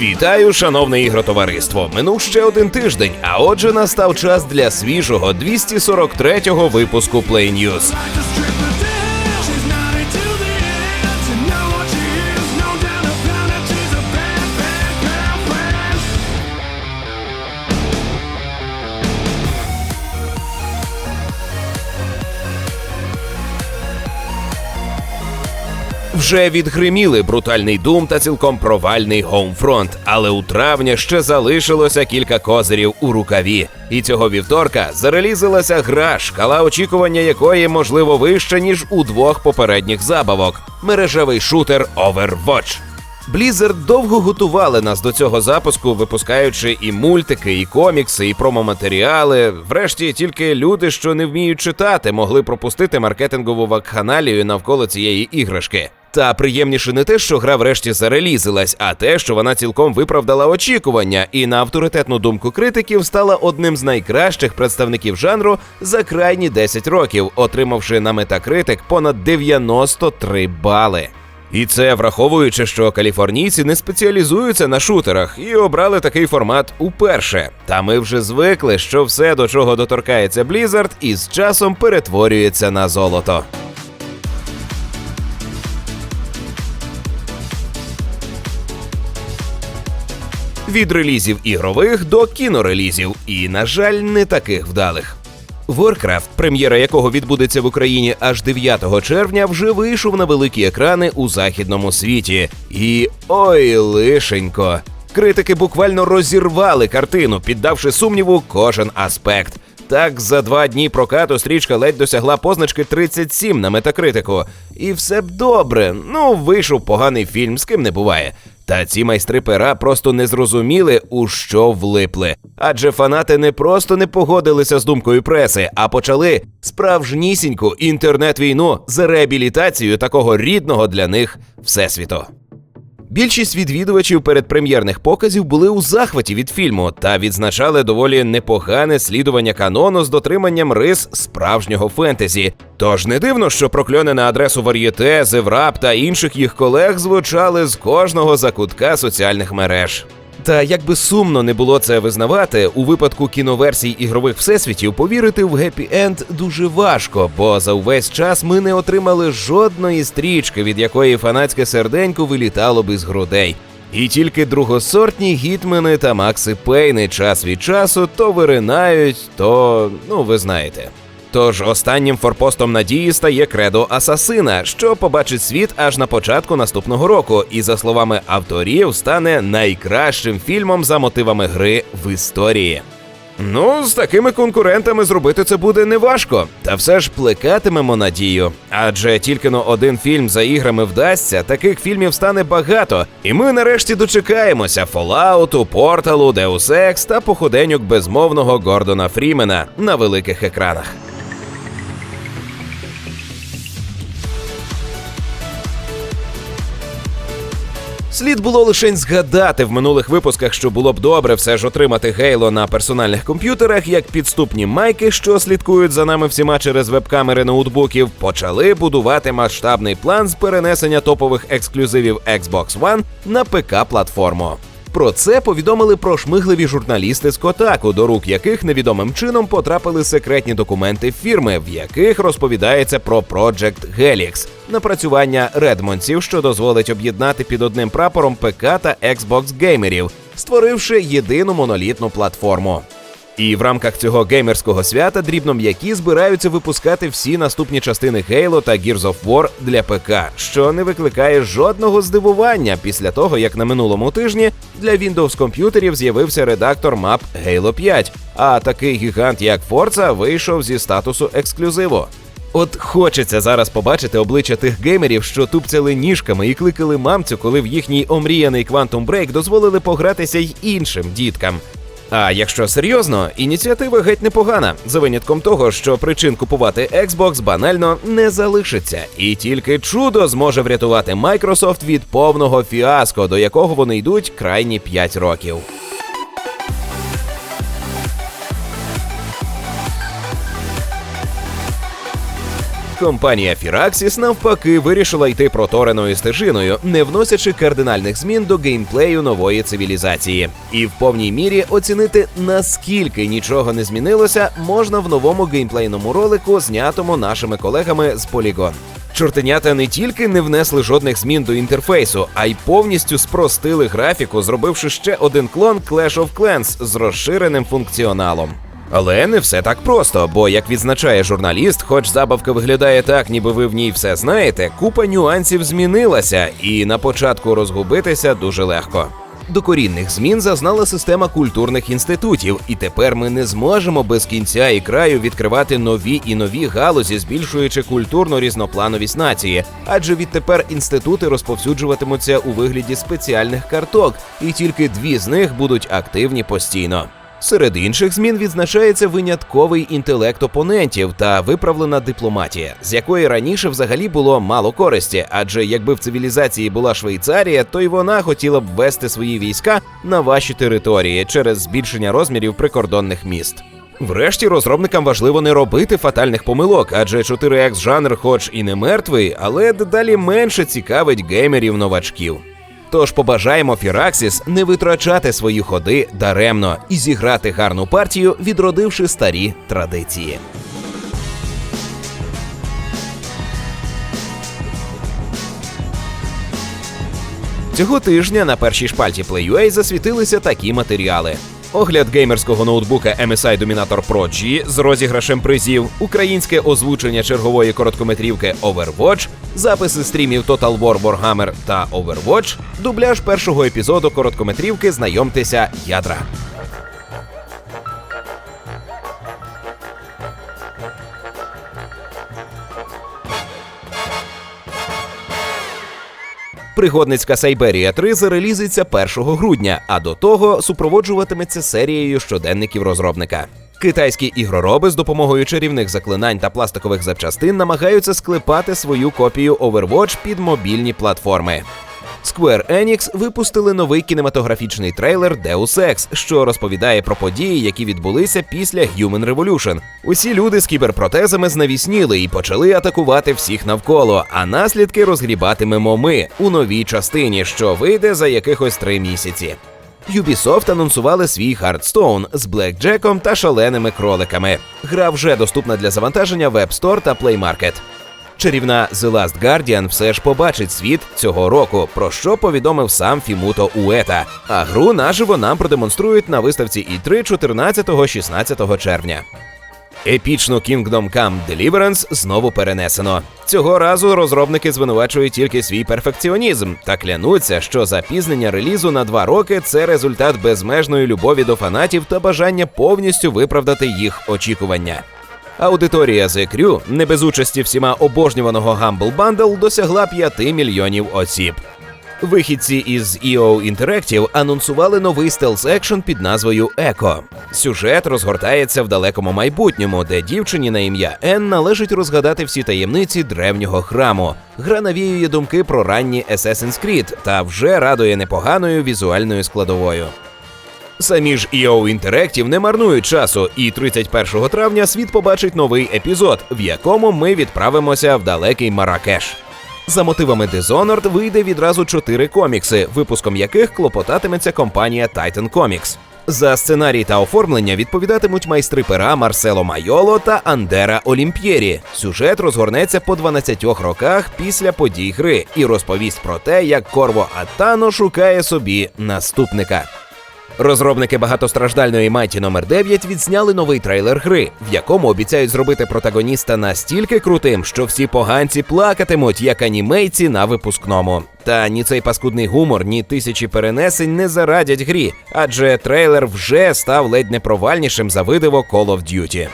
Вітаю, шановне ігротовариство. Минув ще один тиждень, а отже, настав час для свіжого 243-го випуску Play News. Вже відгриміли брутальний дум та цілком провальний гоумфронт. але у травня ще залишилося кілька козирів у рукаві. І цього вівторка зарелізилася гра, шкала очікування якої можливо вища ніж у двох попередніх забавок мережевий шутер Overwatch. Blizzard довго готували нас до цього запуску, випускаючи і мультики, і комікси, і промоматеріали. Врешті тільки люди, що не вміють читати, могли пропустити маркетингову вакханалію навколо цієї іграшки. Та приємніше не те, що гра врешті зарелізилась, а те, що вона цілком виправдала очікування, і на авторитетну думку критиків стала одним з найкращих представників жанру за крайні 10 років, отримавши на метакритик понад 93 бали. І це враховуючи, що каліфорнійці не спеціалізуються на шутерах і обрали такий формат уперше. Та ми вже звикли, що все, до чого доторкається Blizzard, із часом перетворюється на золото. Від релізів ігрових до кінорелізів, і, на жаль, не таких вдалих. Warcraft, прем'єра якого відбудеться в Україні аж 9 червня, вже вийшов на великі екрани у західному світі. І ой, лишенько. Критики буквально розірвали картину, піддавши сумніву кожен аспект. Так, за два дні прокату стрічка ледь досягла позначки 37 на метакритику. І все б добре. Ну, вийшов поганий фільм, з ким не буває. Та ці майстри пера просто не зрозуміли, у що влипли. Адже фанати не просто не погодилися з думкою преси, а почали справжнісіньку інтернет-війну за реабілітацією такого рідного для них всесвіту. Більшість відвідувачів передпрем'єрних показів були у захваті від фільму та відзначали доволі непогане слідування канону з дотриманням рис справжнього фентезі. Тож не дивно, що прокльони на адресу Вар'єте, Зеврап та інших їх колег звучали з кожного закутка соціальних мереж. Та як би сумно не було це визнавати, у випадку кіноверсій ігрових всесвітів повірити в гепі енд дуже важко, бо за увесь час ми не отримали жодної стрічки, від якої фанатське серденько вилітало би з грудей. І тільки другосортні гітмени та Макси Пейни час від часу то виринають, то ну ви знаєте. Тож останнім форпостом надії стає кредо Асасина, що побачить світ аж на початку наступного року, і за словами авторів, стане найкращим фільмом за мотивами гри в історії. Ну, з такими конкурентами зробити це буде неважко, та все ж плекатимемо надію. Адже тільки но один фільм за іграми вдасться, таких фільмів стане багато, і ми нарешті дочекаємося Fallout, Порталу, Deus Ex та походеньок безмовного Гордона Фрімена на великих екранах. Слід було лише згадати в минулих випусках, що було б добре все ж отримати Гейло на персональних комп'ютерах, як підступні майки, що слідкують за нами всіма через веб-камери ноутбуків, почали будувати масштабний план з перенесення топових ексклюзивів Xbox One на ПК-платформу. Про це повідомили прошмигливі журналісти з Котаку, до рук яких невідомим чином потрапили секретні документи фірми, в яких розповідається про Project Helix – напрацювання редмонців, що дозволить об'єднати під одним прапором ПК та Xbox геймерів, створивши єдину монолітну платформу. І в рамках цього геймерського свята дрібном'які збираються випускати всі наступні частини Halo та Gears of War для ПК, що не викликає жодного здивування після того, як на минулому тижні для Windows комп'ютерів з'явився редактор мап Halo 5, а такий гігант, як Forza, вийшов зі статусу ексклюзиву. От хочеться зараз побачити обличчя тих геймерів, що тупцяли ніжками і кликали мамцю, коли в їхній омріяний Quantum Break дозволили погратися й іншим діткам. А якщо серйозно, ініціатива геть непогана, за винятком того, що причин купувати Xbox банально не залишиться, і тільки чудо зможе врятувати Microsoft від повного фіаско, до якого вони йдуть крайні 5 років. Компанія Firaxis навпаки вирішила йти протореною стежиною, не вносячи кардинальних змін до геймплею нової цивілізації. І в повній мірі оцінити наскільки нічого не змінилося, можна в новому геймплейному ролику, знятому нашими колегами з Polygon. Чортенята не тільки не внесли жодних змін до інтерфейсу, а й повністю спростили графіку, зробивши ще один клон Clash of Clans з розширеним функціоналом. Але не все так просто, бо як відзначає журналіст, хоч забавка виглядає так, ніби ви в ній все знаєте, купа нюансів змінилася, і на початку розгубитися дуже легко. Докорінних змін зазнала система культурних інститутів, і тепер ми не зможемо без кінця і краю відкривати нові і нові галузі, збільшуючи культурно різноплановість нації. Адже відтепер інститути розповсюджуватимуться у вигляді спеціальних карток, і тільки дві з них будуть активні постійно. Серед інших змін відзначається винятковий інтелект опонентів та виправлена дипломатія, з якої раніше взагалі було мало користі, адже якби в цивілізації була Швейцарія, то й вона хотіла б ввести свої війська на ваші території через збільшення розмірів прикордонних міст. Врешті розробникам важливо не робити фатальних помилок, адже 4X жанр, хоч і не мертвий, але дедалі менше цікавить геймерів новачків. Тож побажаємо Фіраксіс не витрачати свої ходи даремно і зіграти гарну партію, відродивши старі традиції. Цього тижня на першій шпальті PlayUA засвітилися такі матеріали. Огляд геймерського ноутбука MSI Dominator Pro G з розіграшем призів, українське озвучення чергової короткометрівки Overwatch, записи стрімів Total War Warhammer та Overwatch, дубляж першого епізоду короткометрівки Знайомтеся ядра. Пригодницька Сайберія 3 зарелізиться 1 грудня, а до того супроводжуватиметься серією щоденників розробника. Китайські ігророби з допомогою чарівних заклинань та пластикових запчастин намагаються склепати свою копію Overwatch під мобільні платформи. Square Enix випустили новий кінематографічний трейлер Deus Ex, що розповідає про події, які відбулися після Human Revolution. Усі люди з кіберпротезами знавісніли і почали атакувати всіх навколо, а наслідки розгрібатимемо ми у новій частині, що вийде за якихось три місяці. Ubisoft анонсували свій Hearthstone з блекджеком та шаленими кроликами. Гра вже доступна для завантаження в App Store та Play Market. Чарівна The Last Guardian все ж побачить світ цього року, про що повідомив сам Фімуто Уета. А гру наживо нам продемонструють на виставці E3 14-16 червня. Епічну Kingdom Come Deliverance знову перенесено. Цього разу розробники звинувачують тільки свій перфекціонізм та клянуться, що запізнення релізу на два роки це результат безмежної любові до фанатів та бажання повністю виправдати їх очікування. Аудиторія The Crew, не без участі всіма обожнюваного Humble Bundle, досягла 5 мільйонів осіб. Вихідці із EO Interactive анонсували новий стелс екшн під назвою Еко. Сюжет розгортається в далекому майбутньому, де дівчині на ім'я Ен належить розгадати всі таємниці древнього храму. Гра навіює думки про ранні Assassin's Creed та вже радує непоганою візуальною складовою. Самі ж EO Interactive не марнують часу, і 31 травня світ побачить новий епізод, в якому ми відправимося в далекий Маракеш. За мотивами Dishonored вийде відразу чотири комікси, випуском яких клопотатиметься компанія Titan Comics. За сценарій та оформлення відповідатимуть майстри пера Марсело Майоло та Андера Олімп'єрі. Сюжет розгорнеться по 12 роках після подій гри і розповість про те, як Корво Атано шукає собі наступника. Розробники багатостраждальної Майті номер 9 відзняли новий трейлер гри, в якому обіцяють зробити протагоніста настільки крутим, що всі поганці плакатимуть, як анімейці на випускному. Та ні цей паскудний гумор, ні тисячі перенесень не зарадять грі, адже трейлер вже став ледь не провальнішим за видиво Call of Duty.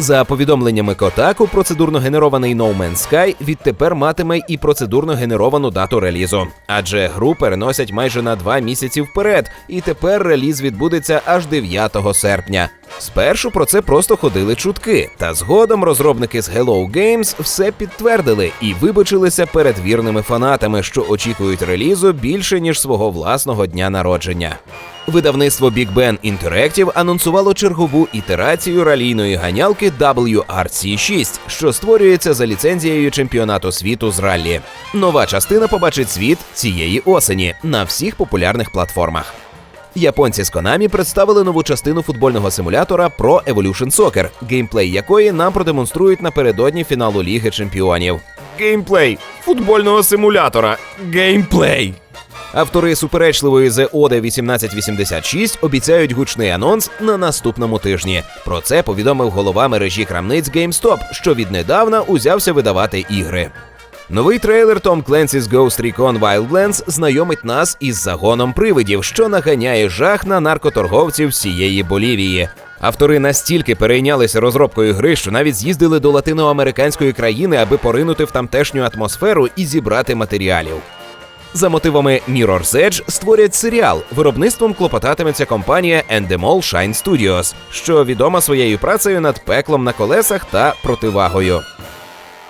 За повідомленнями Котаку, процедурно генерований No Man's Sky відтепер матиме і процедурно генеровану дату релізу, адже гру переносять майже на два місяці вперед, і тепер реліз відбудеться аж 9 серпня. Спершу про це просто ходили чутки, та згодом розробники з Hello Games все підтвердили і вибачилися перед вірними фанатами, що очікують релізу більше ніж свого власного дня народження. Видавництво Big Ben Interactive анонсувало чергову ітерацію ралійної ганялки WRC6, що створюється за ліцензією чемпіонату світу з раллі. Нова частина побачить світ цієї осені на всіх популярних платформах. Японці з Konami представили нову частину футбольного симулятора Pro Evolution Soccer, геймплей якої нам продемонструють напередодні фіналу Ліги Чемпіонів. Геймплей футбольного симулятора. Геймплей. Автори суперечливої The Ode 1886 обіцяють гучний анонс на наступному тижні. Про це повідомив голова мережі крамниць GameStop, що віднедавна узявся видавати ігри. Новий трейлер Tom Clancy's Ghost Recon Wildlands знайомить нас із загоном привидів, що наганяє жах на наркоторговців всієї Болівії. Автори настільки перейнялися розробкою гри, що навіть з'їздили до латиноамериканської країни, аби поринути в тамтешню атмосферу і зібрати матеріалів. За мотивами Mirror's Edge створять серіал. Виробництвом клопотатиметься компанія Endemol Shine Studios, що відома своєю працею над пеклом на колесах та противагою.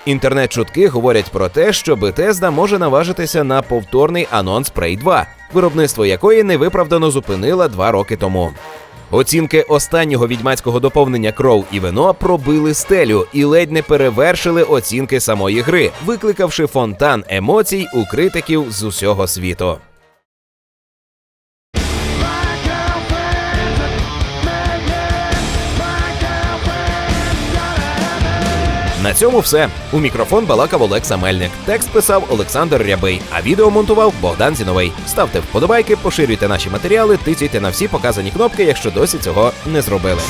Інтернет-чутки говорять про те, що Bethesda може наважитися на повторний анонс Prey 2, виробництво якої невиправдано зупинила два роки тому. Оцінки останнього відьмацького доповнення Кров і вино пробили стелю і ледь не перевершили оцінки самої гри, викликавши фонтан емоцій у критиків з усього світу. На цьому все. У мікрофон балакав Олекса Мельник. Текст писав Олександр Рябий, а відео монтував Богдан Зіновий. Ставте вподобайки, поширюйте наші матеріали, тицяйте на всі показані кнопки, якщо досі цього не зробили.